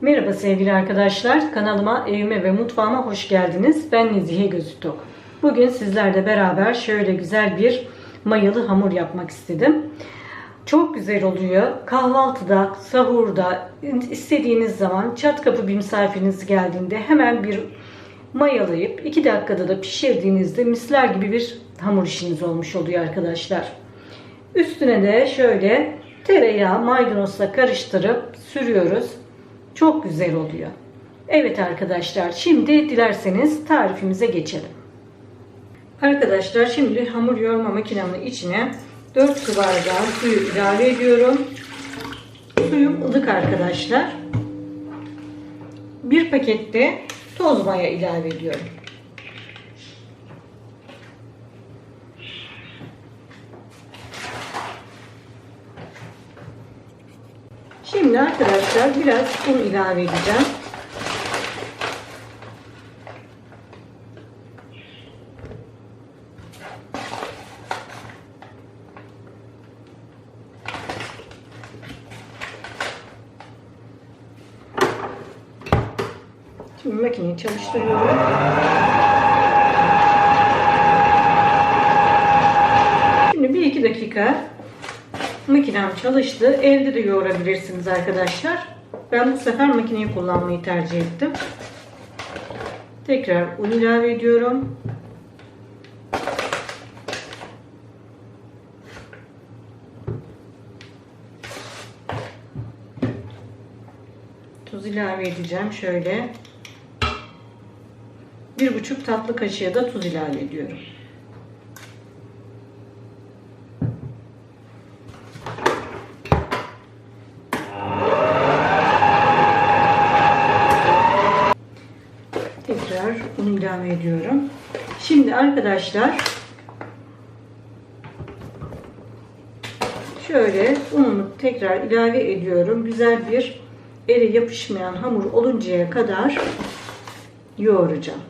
Merhaba sevgili arkadaşlar. Kanalıma, evime ve mutfağıma hoş geldiniz. Ben Nezihe Gözütok. Bugün sizlerle beraber şöyle güzel bir mayalı hamur yapmak istedim. Çok güzel oluyor. Kahvaltıda, sahurda, istediğiniz zaman çat kapı bir misafiriniz geldiğinde hemen bir mayalayıp 2 dakikada da pişirdiğinizde misler gibi bir hamur işiniz olmuş oluyor arkadaşlar. Üstüne de şöyle tereyağı maydanozla karıştırıp sürüyoruz. Çok güzel oluyor. Evet arkadaşlar şimdi dilerseniz tarifimize geçelim. Arkadaşlar şimdi hamur yoğurma makinemin içine 4 su bardağı suyu ilave ediyorum. Suyum ılık arkadaşlar. Bir pakette toz maya ilave ediyorum. Şimdi arkadaşlar biraz un ilave edeceğim. Şimdi makineyi çalıştırıyorum. Şimdi bir iki dakika makinem çalıştı. Evde de yoğurabilirsiniz arkadaşlar. Ben bu sefer makineyi kullanmayı tercih ettim. Tekrar un ilave ediyorum. Tuz ilave edeceğim şöyle. Bir buçuk tatlı kaşığı da tuz ilave ediyorum. Tekrar un ilave ediyorum. Şimdi arkadaşlar şöyle ununu tekrar ilave ediyorum. Güzel bir ele yapışmayan hamur oluncaya kadar yoğuracağım.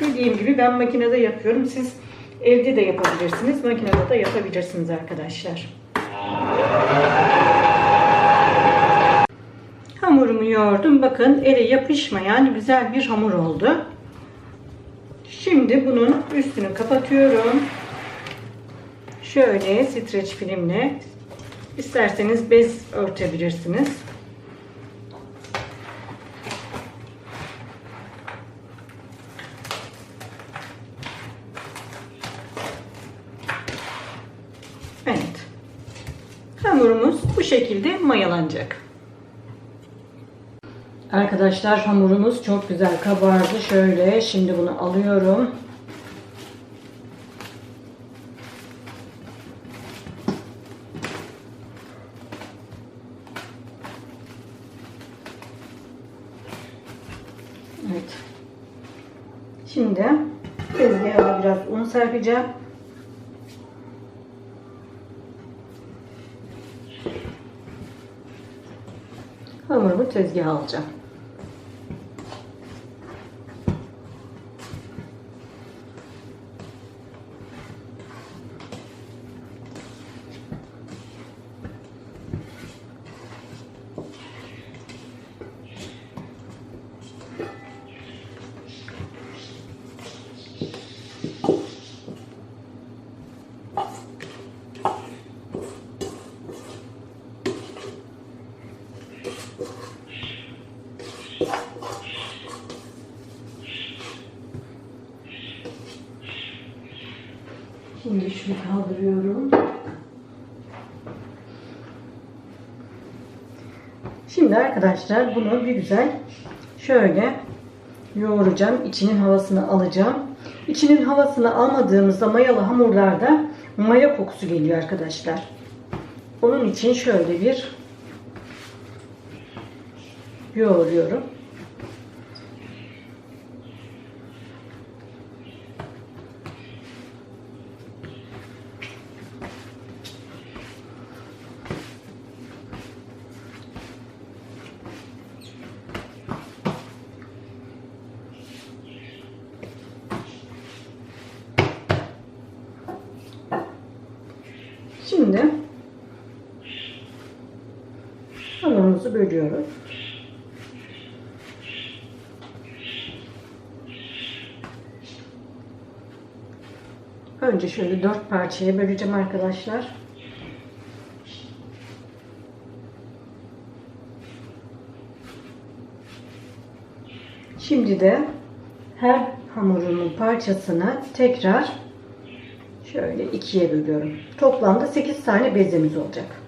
Dediğim gibi ben makinede yapıyorum. Siz evde de yapabilirsiniz. Makinede de yapabilirsiniz arkadaşlar. Hamurumu yoğurdum. Bakın ele yapışmayan güzel bir hamur oldu. Şimdi bunun üstünü kapatıyorum. Şöyle streç filmle isterseniz bez örtebilirsiniz. Evet. Hamurumuz bu şekilde mayalanacak. Arkadaşlar hamurumuz çok güzel kabardı. Şöyle şimdi bunu alıyorum. Evet. Şimdi tezgaha biraz un serpeceğim. Hamurumu tezgaha alacağım. Şimdi şunu kaldırıyorum. Şimdi arkadaşlar bunu bir güzel şöyle yoğuracağım. İçinin havasını alacağım. İçinin havasını almadığımızda mayalı hamurlarda maya kokusu geliyor arkadaşlar. Onun için şöyle bir yoğuruyorum. Şimdi hamurumuzu bölüyoruz. Önce şöyle dört parçaya böleceğim arkadaşlar. Şimdi de her hamurumun parçasını tekrar şöyle ikiye bölüyorum. Toplamda 8 tane bezemiz olacak.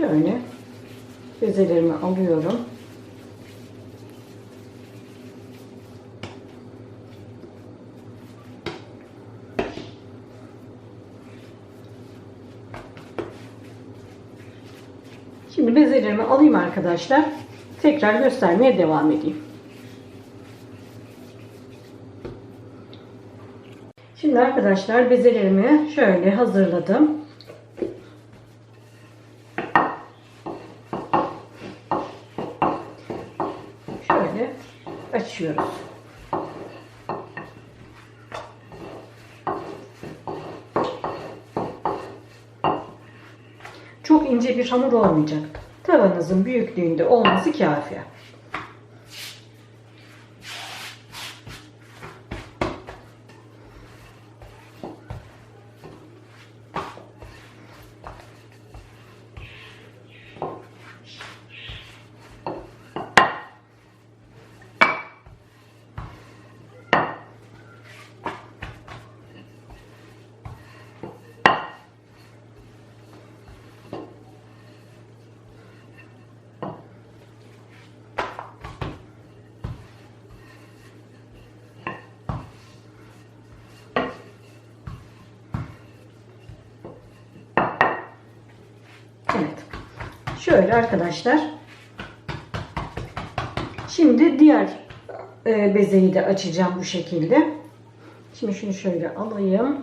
Şöyle bezelerimi alıyorum. Şimdi bezelerimi alayım arkadaşlar. Tekrar göstermeye devam edeyim. Şimdi arkadaşlar bezelerimi şöyle hazırladım. Şöyle açıyoruz. Çok ince bir hamur olmayacak. Tavanızın büyüklüğünde olması kafi. Evet. Şöyle arkadaşlar. Şimdi diğer e, bezeyi de açacağım bu şekilde. Şimdi şunu şöyle alayım.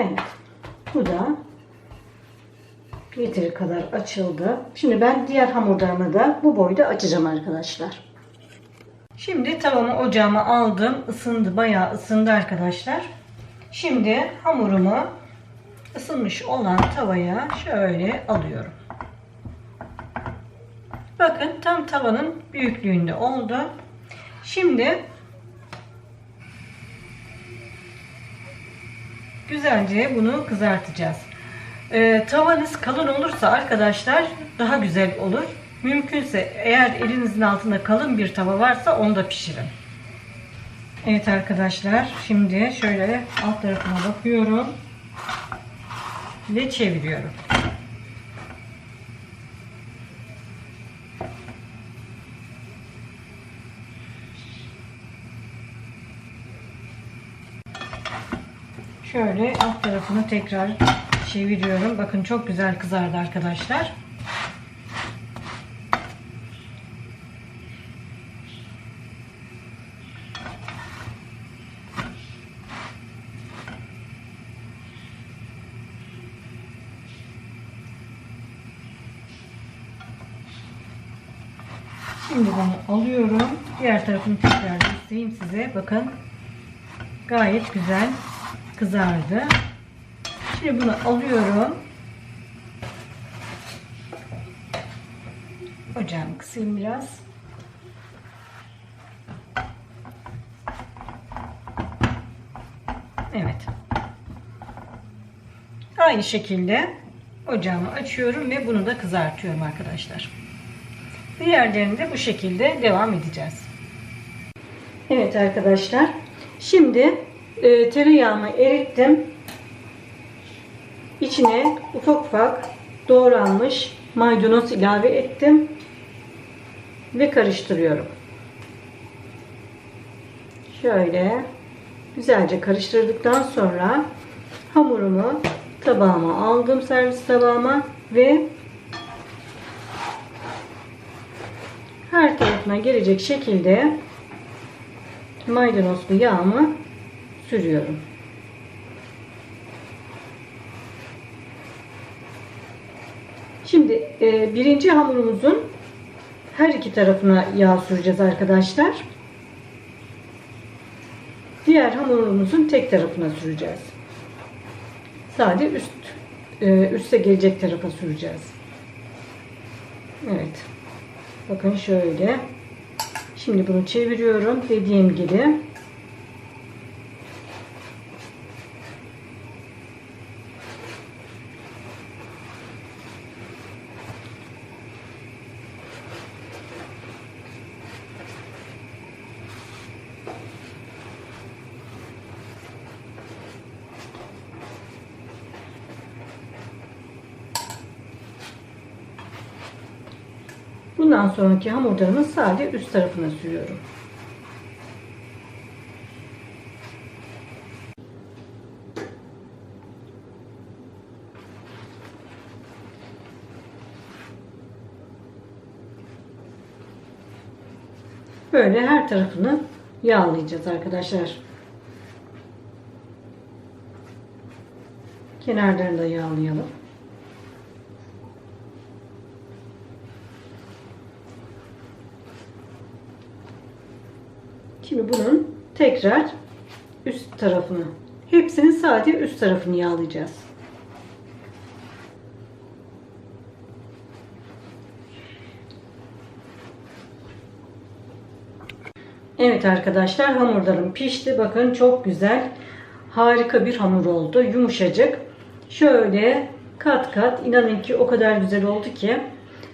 Evet. Bu da yeteri kadar açıldı. Şimdi ben diğer hamurlarımı da bu boyda açacağım arkadaşlar. Şimdi tavamı ocağıma aldım. Isındı. Bayağı ısındı arkadaşlar. Şimdi hamurumu ısınmış olan tavaya şöyle alıyorum. Bakın tam tavanın büyüklüğünde oldu. Şimdi güzelce bunu kızartacağız. Ee, tavanız kalın olursa arkadaşlar daha güzel olur. Mümkünse eğer elinizin altında kalın bir tava varsa onu da pişirin. Evet arkadaşlar şimdi şöyle alt tarafına bakıyorum ve çeviriyorum. Şöyle alt tarafını tekrar çeviriyorum. Bakın çok güzel kızardı arkadaşlar. Şimdi bunu alıyorum. Diğer tarafını tekrar göstereyim size. Bakın gayet güzel kızardı. Şimdi bunu alıyorum. Ocağımı kısayım biraz. Evet. Aynı şekilde ocağımı açıyorum ve bunu da kızartıyorum arkadaşlar. Diğerlerini de bu şekilde devam edeceğiz. Evet arkadaşlar. Şimdi e, tereyağımı erittim. İçine ufak ufak doğranmış maydanoz ilave ettim ve karıştırıyorum. Şöyle güzelce karıştırdıktan sonra hamurumu tabağıma aldım servis tabağıma ve her tarafına gelecek şekilde maydanozlu yağımı sürüyorum. Şimdi e, birinci hamurumuzun her iki tarafına yağ süreceğiz arkadaşlar. Diğer hamurumuzun tek tarafına süreceğiz. Sadece üst e, üste gelecek tarafa süreceğiz. Evet. Bakın şöyle. Şimdi bunu çeviriyorum. Dediğim gibi Bundan sonraki hamurlarımı sadece üst tarafına sürüyorum. Böyle her tarafını yağlayacağız arkadaşlar. Kenarlarını da yağlayalım. Şimdi bunun tekrar üst tarafını, hepsinin sadece üst tarafını yağlayacağız. Evet arkadaşlar hamurlarım pişti. Bakın çok güzel. Harika bir hamur oldu. Yumuşacık. Şöyle kat kat inanın ki o kadar güzel oldu ki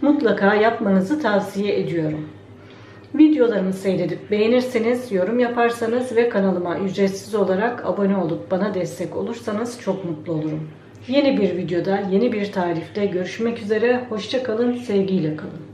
mutlaka yapmanızı tavsiye ediyorum. Videolarımı seyredip beğenirseniz, yorum yaparsanız ve kanalıma ücretsiz olarak abone olup bana destek olursanız çok mutlu olurum. Yeni bir videoda, yeni bir tarifte görüşmek üzere. Hoşça kalın, sevgiyle kalın.